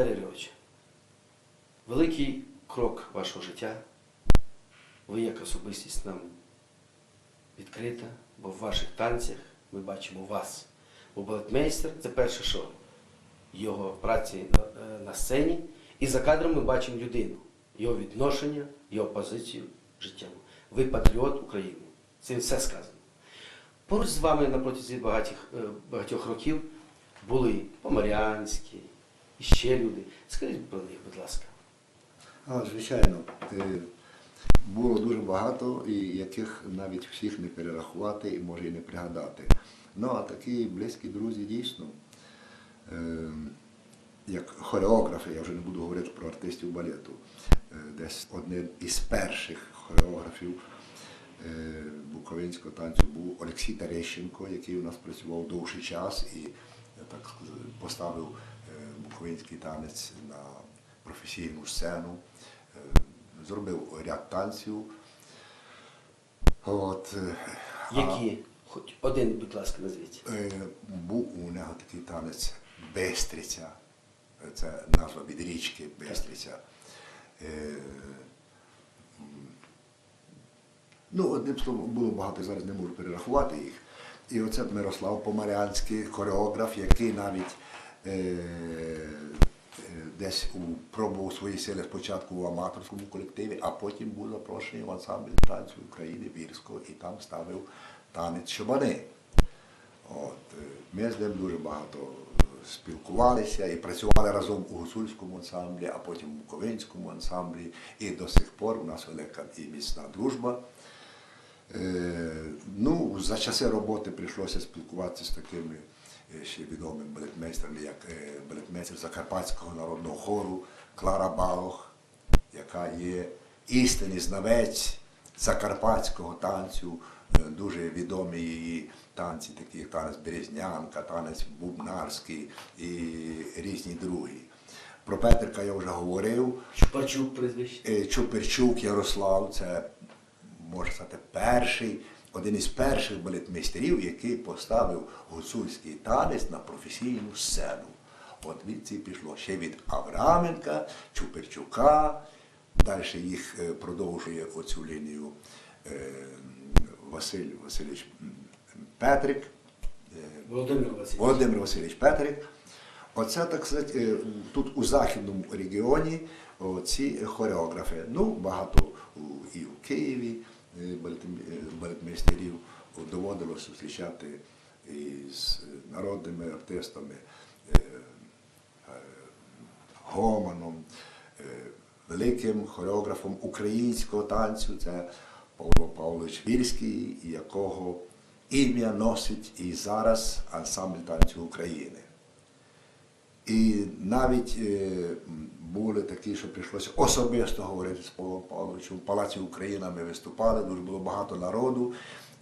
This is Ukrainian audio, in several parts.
Дар'я Григорович, великий крок вашого життя. Ви як особистість нам відкрита, бо в ваших танцях ми бачимо вас. Бо балетмейстер це перше що? Його праці на, е, сцені. І за кадром ми бачимо людину, його відношення, його позицію життєву. Ви патріот України. Цим все сказано. Поруч з вами на протязі багатьох, е, років були Поморянські і ще люди. Скажіть про них, будь ласка. А, звичайно, е, було дуже багато, і яких навіть всіх не перерахувати і може і не пригадати. Ну, а такі близькі друзі дійсно, е, як хореографи, я вже не буду говорити про артистів балету, е, десь один із перших хореографів буковинського танцю був Олексій Терещенко, який у нас працював довший час і так поставив буковинський танець на професійну сцену, е, зробив ряд танців. От, е, а, Які? Хоч один, будь ласка, назвіть. е, був у нього такий танець Бестриця. Це назва від річки Бестриця. Ну, одним словом, було багато, зараз не можу перерахувати їх. І оце Мирослав Помарянський, хореограф, який навіть десь у, пробував свої сили спочатку в аматорському колективі, а потім був запрошений в ансамбль танцю України Вірського і там ставив танець Шабани. От, е, ми з ним дуже багато е, спілкувалися і працювали разом у гуцульському ансамблі, а потім у Буковинському ансамблі. І до сих пор у нас велика і міцна дружба. Е, ну, за часи роботи прийшлося спілкуватися з такими е, ще відомими балетмейстерами, як е, балетмейстер Закарпатського народного хору Клара Балох, яка є істинний знавець закарпатського танцю, Е, дуже відомі її танці, такі як танець Березнянка, танець Бубнарський і різні другі. Про Петрика я вже говорив. Чупачук прізвище. Е, Чуперчук Ярослав це можна сказати перший, один із перших балетмейстерів, який поставив гуцульський танець на професійну сцену. От від ці пішло ще від Авраменка, Чуперчука. Далі їх е, продовжує оцю лінію е, Василь Васильович Петрик. е, Володимир Васильович. Володимир Васильович Петрик. Оце, так сказати, тут у західному регіоні ці хореографи. Ну, багато і в Києві балетмейстерів доводилося зустрічати із народними артистами е, е, Гоманом, е, великим хореографом українського танцю. Це Павло Павлович Вільський, якого ім'я носить і зараз ансамбль танцю України. І навіть е, були такі, що прийшлося особисто говорити з Павлом Павловичем. В Палаці Україна ми виступали, дуже було багато народу,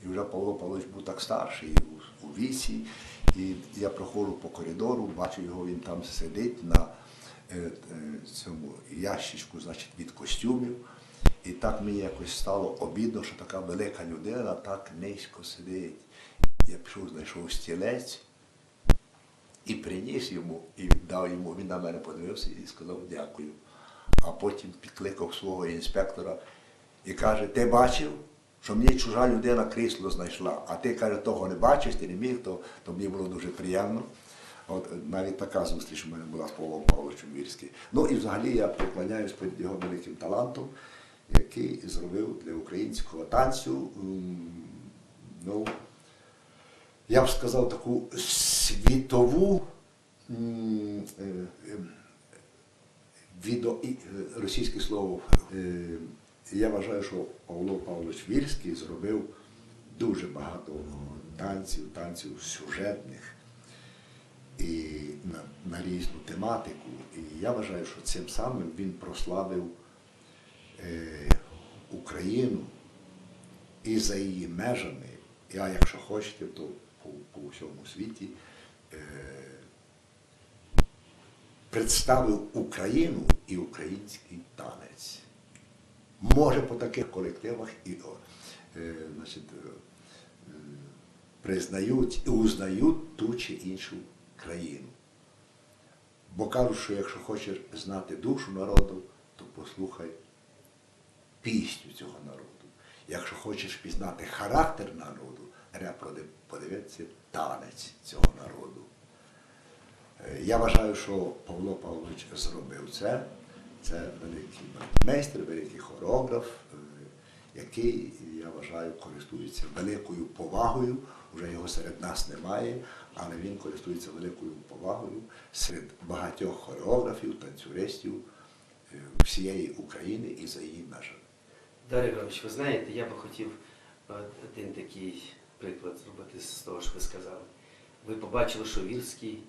і вже Павло Павлович був так старший у, у віці. І я проходжу по коридору, бачу його, він там сидить на е, е, цьому ящичку значить, від костюмів. І так мені якось стало обідно, що така велика людина так низько сидить. Я пішов, знайшов стілець і приніс йому, і віддав йому. Він на мене подивився і сказав дякую. А потім підкликав свого інспектора і каже: Ти бачив, що мені чужа людина крісло знайшла, а ти каже, того не бачиш, ти не міг, то, то мені було дуже приємно. От навіть така зустріч у мене була з Павлом Павловичем Вірським. Ну і взагалі я приклоняюсь перед його великим талантом, який зробив для українського танцю. Ну, я б сказав, таку світову е, е, відо, і, е, російське слово. Я вважаю, що Павло Павлович Вільський зробив дуже багато танців, танців сюжетних і на, на різну тематику. І я вважаю, що цим самим він прославив е, Україну і за її межами, а якщо хочете, то по, по всьому світі представив Україну і український танець. Може по таких колективах і е, значить, е, е, признають і узнають ту чи іншу країну. Бо кажуть, що якщо хочеш знати душу народу, то послухай пісню цього народу. Якщо хочеш пізнати характер народу, треба подивитися танець цього народу. Е, Я вважаю, що Павло Павлович зробив це. Це великий майстер, великий хореограф, е, який, я вважаю, користується великою повагою. Вже його серед нас немає, але він користується великою повагою серед багатьох хореографів, танцюристів е, всієї України і за її межами. Дар'я Григорович, ви знаєте, я би хотів один такий приклад зробити з того, що ви сказали. Ви побачили, що Вірський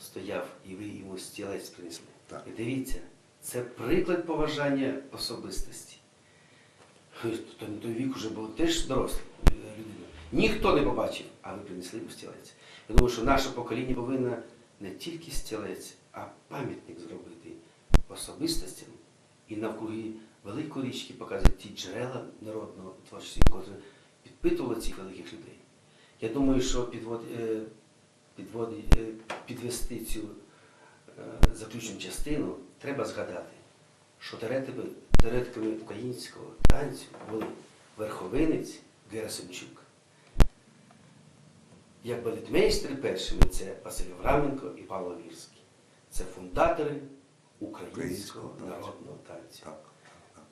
стояв, і ви йому стілець принесли. Так. І дивіться, це приклад поважання особистості. То не той вік вже був теж доросла людина. Ніхто не побачив, а ви принесли йому стілець. Я думаю, що наше покоління повинно не тільки стілець, а пам'ятник зробити особистостям і навкруги великої річки показати ті джерела народного творчості, які підпитували цих великих людей. Я думаю, що підвод, е, підводи- е, підвести цю е, заключну частину треба згадати, що теоретиками, українського танцю були верховинець Герасимчук. Як балетмейстри першими це Василь Авраменко і Павло Вірський. Це фундатори українського Українського танцю. народного танцю. Так.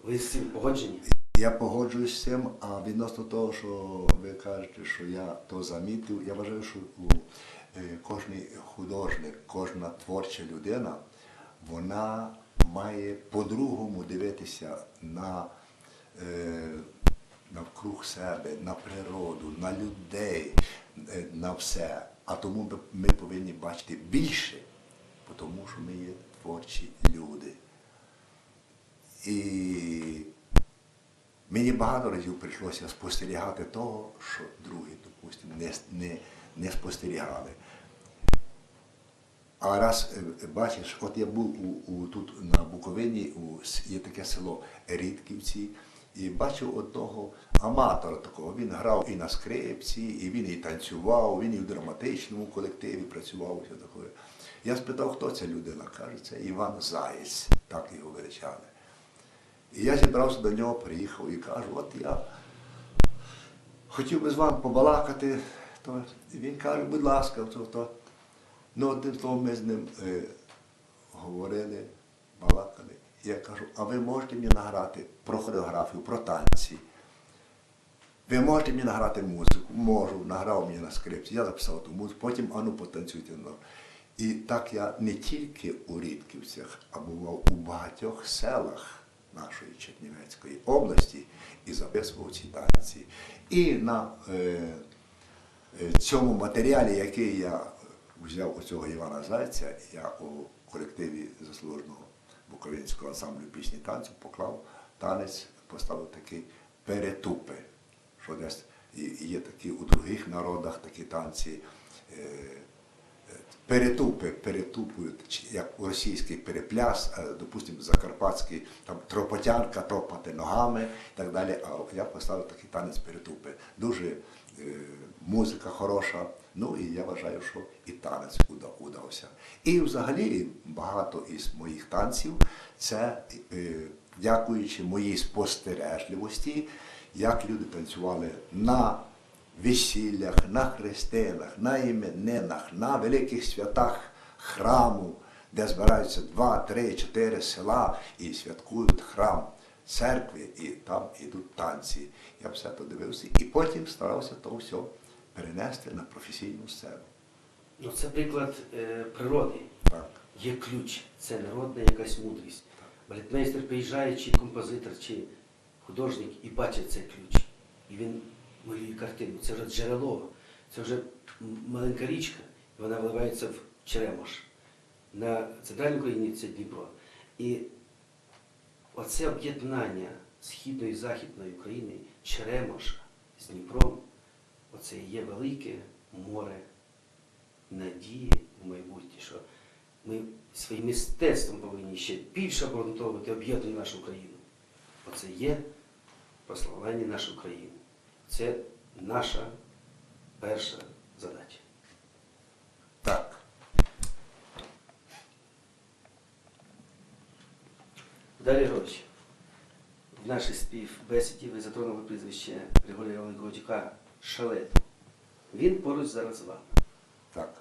Ви з цим погоджені? Я погоджуюсь з цим, а відносно того, що ви кажете, що я то замітив, я вважаю, що е, кожний художник, кожна творча людина, вона має по-другому дивитися на е, навкруг себе, на природу, на людей, е, на все. А тому ми повинні бачити більше, тому що ми є творчі люди. І Мені багато разів прийшлося спостерігати того, що другі, допустимо, не, не, не спостерігали. А раз е, бачиш, от я був у, у, тут на Буковині, у, є таке село Рідківці, і бачив одного аматора такого. Він грав і на скрипці, і він і танцював, він і в драматичному колективі працював. Я спитав, хто ця людина. Каже, це Іван Заєць, так його величали. І я зібрався до нього, приїхав і кажу, от я хотів би з вами побалакати. То він каже, будь ласка, то, то. Ну, одним словом, ми з ним е, говорили, балакали. Я кажу, а ви можете мені награти про хореографію, про танці? Ви можете мені награти музику? Можу, награв мені на скрипці, я записав ту музику, потім ану потанцюйте. І так я не тільки у Рідківцях, а бував у багатьох селах нашої Чернівецької області і записував ці танці. І на е, е, цьому матеріалі, який я взяв у цього Івана Зайця, я у колективі заслуженого Буковинського ансамблю пісні танцю поклав танець, поставив такий перетупи, що десь є такі у других народах такі танці. е, Перетупи перетупують, як у російський перепляс, е, допустимо, закарпатський там тропотянка, топати ногами і так далі. А я поставив такий танець перетупи. Дуже е, музика хороша. Ну і я вважаю, що і танець удався. І взагалі багато із моїх танців це е, дякуючи моїй спостережливості, як люди танцювали на весіллях, на хрестинах, на іменинах, на великих святах храму, де збираються два, три, чотири села і святкують храм церкви, і там ідуть танці. Я все то дивився і потім старався то все перенести на професійну сцену. Ну, це приклад е, природи. Так. Є ключ, це народна якась мудрість. Балетмейстер приїжджає, чи композитор, чи художник і бачить цей ключ. І він малює картину. Це вже джерело, це вже маленька річка, і вона вливається в Черемош. На центральній Україні це Дніпро. І оце об'єднання Східної і Західної України, Черемоша з Дніпром, оце є велике море надії в майбутнє, що ми своїм мистецтвом повинні ще більше обґрунтовувати об'єднання нашу країну. Оце є прославлення нашої країни. Це наша перша задача. Так. Далі гроші. В нашій співбесіді ви затронули прізвище Григорія Івановича Шалет. Він поруч зараз з вами. Так.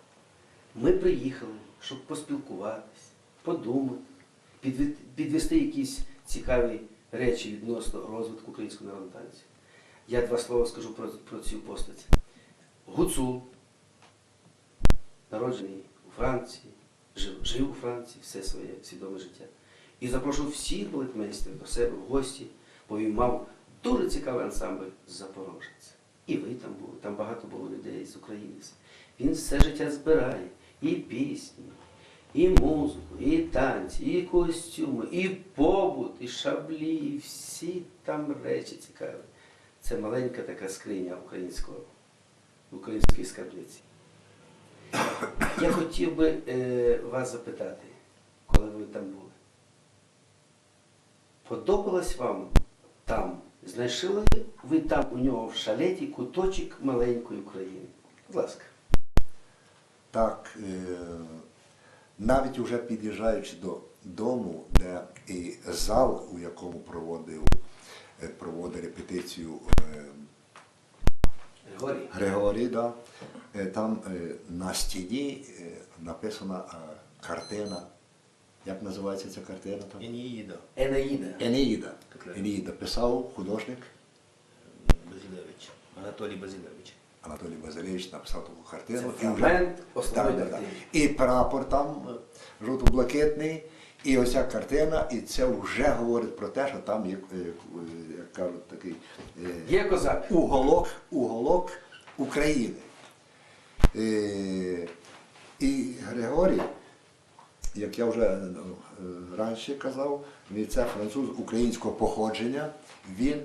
Ми приїхали, щоб поспілкуватись, подумати, підвести якісь цікаві речі відносно розвитку української народної танці. Я два слова скажу про, про цю постать. Гуцул, народжений у Франції, жив, жив у Франції все своє свідоме життя. І запрошував всіх балетмейстерів до себе в гості, бо він мав дуже цікавий ансамбль Запорожець. І ви там були, там багато було людей з України. Він все життя збирає і пісні, і музику, і танці, і костюми, і побут, і шаблі, і всі там речі цікаві. Це маленька така скриня українського, української скарбниці. Я хотів би е, вас запитати, коли ви там були. Подобалось вам там? Знайшли ви там у нього в шалеті куточок маленької України? Будь ласка. Так, е, навіть вже під'їжджаючи до дому, де і зал, у якому проводив, е, проводив репетицію е, Григорій. Григорій, да, е, там на стіні написана картина. Як називається ця картина там? Еніїда Енаїда. Енеїда. Котляров. Енеїда писав художник Базилевич, Анатолій Базилевич. Анатолій Базилевич написав таку картину. Це І вже- фрагмент основної Так, так, так. картини. І прапор там жовто-блакитний, і оця картина, і це вже говорить про те, що там є, е, е, як кажуть, такий е, Є козак. уголок, уголок України. І Григорій, як я вже раніше казав, він це француз українського походження. Він,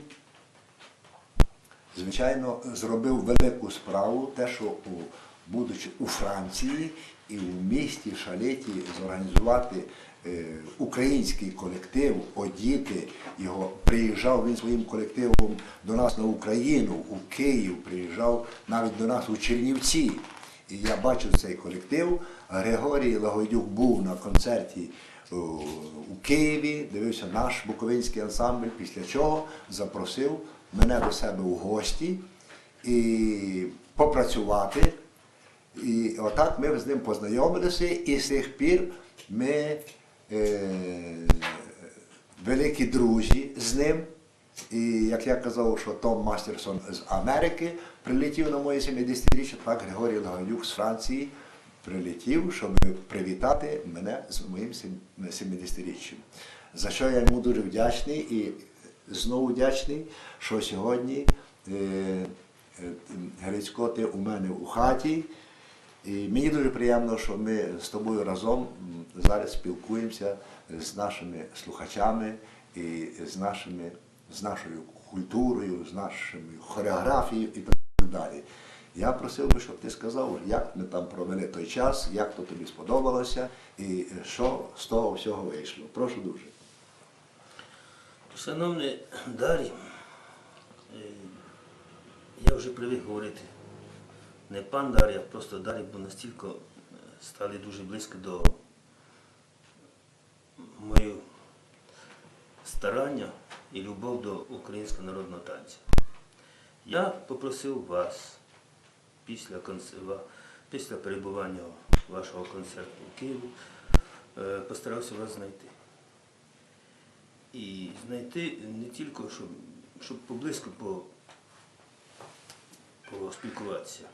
звичайно, зробив велику справу, те, що у, будучи у Франції і в місті Шалеті зорганізувати український колектив, одіти його. Приїжджав він своїм колективом до нас на Україну, у Київ, приїжджав навіть до нас у Чернівці. І я бачив цей колектив. Григорій Лагодюк був на концерті у Києві, дивився наш буковинський ансамбль, після чого запросив мене до себе у гості і попрацювати. І отак ми з ним познайомилися, і з тих пір ми е, великі друзі з ним. І як я казав, що Том Мастерсон з Америки прилетів на моє 70-річчя, так Григорій Лагодюк з Франції прилетів, щоб привітати мене з моїм 70-річчям. За що я йому дуже вдячний і знову вдячний, що сьогодні е, е, Грицько, ти у мене у хаті. І мені дуже приємно, що ми з тобою разом зараз спілкуємося з нашими слухачами і з, нашими, з нашою культурою, з нашою хореографією і так далі. Я просив би, щоб ти сказав, як ми там провели той час, як то тобі сподобалося і що з того всього вийшло. Прошу дуже. Шановний Дарі, е, я вже привик говорити не пан Дар'я, а просто Дар'я, бо настільки е, стали дуже близько до моєї старання і любов до українського народного танцю. Я попросив вас після, після перебування вашого концерту у Києві, е, постарався вас знайти. І знайти не тільки, щоб, щоб поблизько по, поспілкуватися,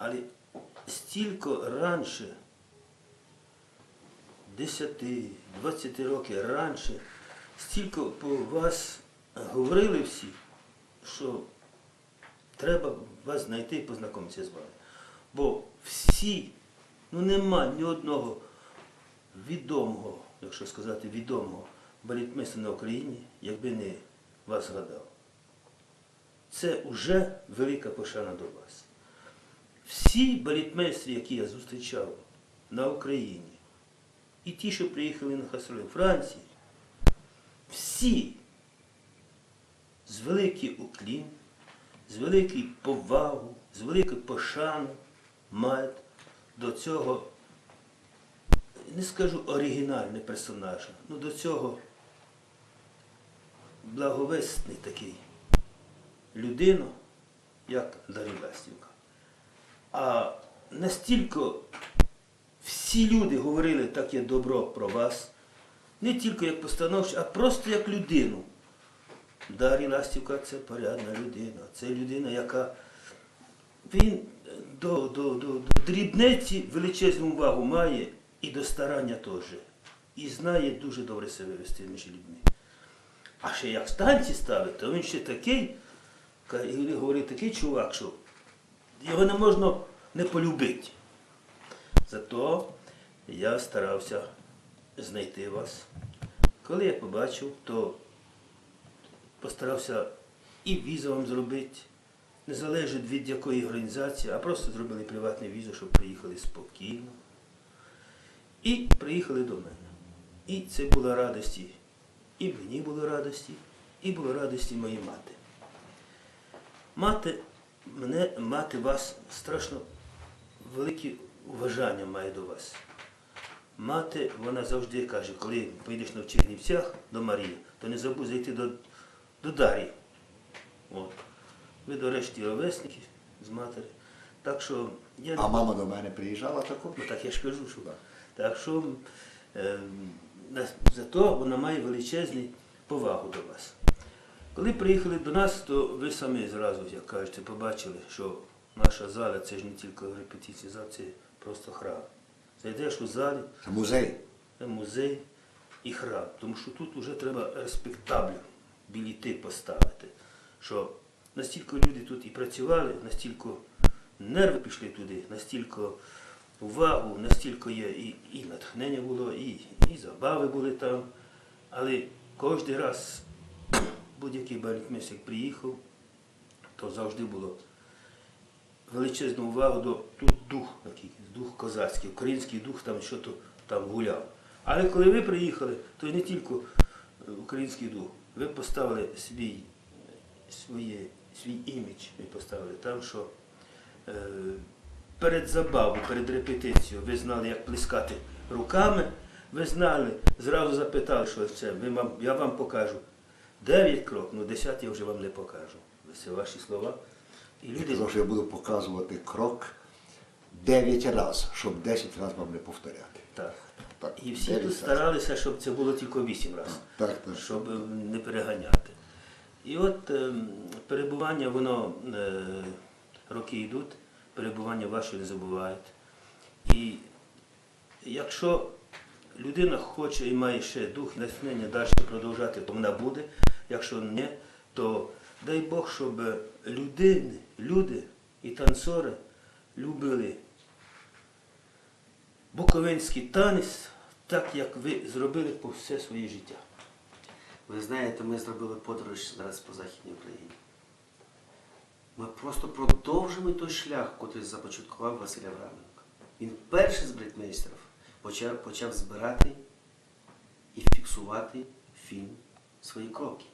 але стільки раніше, 10-20 років раніше, стільки по вас говорили всі, що треба вас знайти і познайомитися з вами. Бо всі, ну нема ні одного відомого, якщо сказати відомого, балетмейстера на Україні, якби не вас згадав. Це вже велика пошана до вас. Всі балетмейстри, які я зустрічав на Україні, і ті, що приїхали на Хасроли в Франції, всі з великий уклін, з великою повагу, з великою пошаною мають до цього, не скажу оригінального персонажа, ну до цього благовесний такий людину, як Дар'я Ластівка. А настільки всі люди говорили таке добро про вас, не тільки як постановщик, а просто як людину. Дар'я Ластівка це порядна людина. Це людина, яка він до, до, до, до дрібниці величезну увагу має і до старання теж. І знає дуже добре себе вести між людьми. А ще як станці ставить, то він ще такий, і говорить, такий чувак, що його не можна не полюбити. Зато я старався знайти вас. Коли я побачив, то постарався і візу вам зробити. Не залежить від якої організації, а просто зробили приватне візу, щоб приїхали спокійно. І приїхали до мене. І це було радості. І мені було радості, і було радості моїй мати. Мати, мене, мати вас страшно велике уважання має до вас. Мати, вона завжди каже, коли поїдеш на Чернівцях до Марії, то не забудь зайти до, до Дар'ї. От. Ви, до решті, ровесники з матері. Так що я А мама до мене приїжджала також? Ну так я ж кажу, що так що е, зато вона має величезну повагу до вас. Коли приїхали до нас, то ви самі зразу, як кажете, побачили, що наша зала це ж не тільки репетиційний зал, це просто храм. Зайдеш у залі, Це музей. це музей і храм. Тому що тут вже треба респектаблю біліти поставити. Що настільки люди тут і працювали, настільки нерви пішли туди, настільки увагу, настільки є і, і натхнення було, і, і забави були там. Але кожен раз будь-який балетмейстер приїхав, то завжди було величезну увагу до тут дух, такий, дух козацький, український дух там що там гуляв. Але коли ви приїхали, то не тільки е, український дух, ви поставили свій, своє, свій імідж, ви поставили там, що е, перед забавою, перед репетицією ви знали, як плескати руками, ви знали, зразу запитали, що це, ви, я вам покажу. Дев'ять крок, ну десять я вже вам не покажу. Це ваші слова. І Я люди казав, що я буду показувати крок 9 разів, щоб 10 разів вам не повторяти. Так. Так, І всі тут старалися, щоб це було тільки вісім разів, Так, так. щоб е, не переганяти. І от е, перебування, воно е, роки йдуть, перебування ваше не забувають. І якщо людина хоче і має ще дух натхнення далі продовжати, то вона буде. Якщо не, то дай Бог, щоб людини, люди і танцори любили буковинський танець, так як ви зробили по все своє життя. Ви знаєте, ми зробили подорож зараз по Західній Україні. Ми просто продовжимо той шлях, який започаткував Василь Авраменко. Він перший з бритмейстерів почав, почав збирати і фіксувати фільм свої кроки.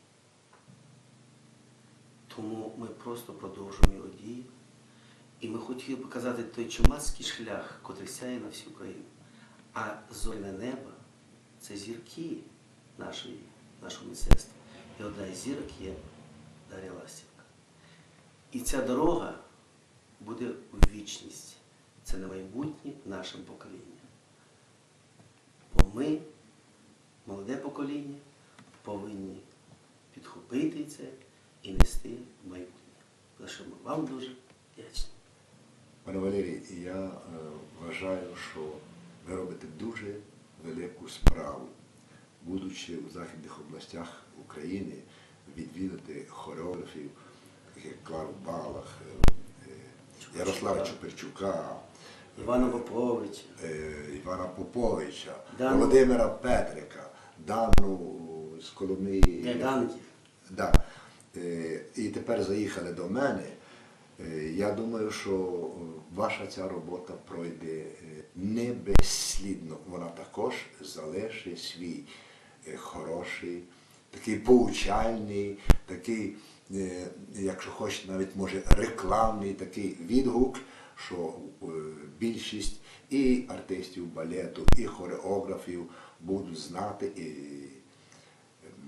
Тому ми просто продовжуємо його дії. І ми хотіли показати той чумацький шлях, котрий сяє на всю Україну. А зоряне небо це зірки нашої, нашого мистецтва. І одна із зірок є Дар'я Ластівка. І ця дорога буде в вічність. Це на майбутнє нашим поколінням. Бо ми, молоде покоління, повинні підхопити це і нести майбутнє. За що ми вам дуже вдячні. Пане Валерій, я е, вважаю, що ви робите дуже велику справу, будучи у західних областях України, відвідати хореографів, таких як Клару Балах, е, е, Ярослава Чуперчука, Івана Поповича. Івана Поповича, Дану. Володимира Петрика, Дану з Коломиї. Да. Е, І тепер заїхали до мене. Е, Я думаю, що е, ваша ця робота пройде не безслідно. Вона також залишить свій хороший, такий поучальний, такий, якщо хочете, навіть може рекламний такий відгук, що більшість і артистів балету, і хореографів будуть знати і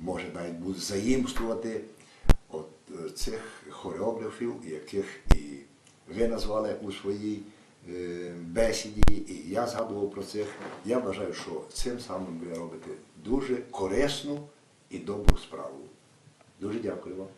може навіть будуть заїмствувати цих хореографів, яких і ви назвали у своїй е, бесіді, і я згадував про цих. Я вважаю, що цим самим ви робите дуже корисну і добру справу. Дуже дякую вам.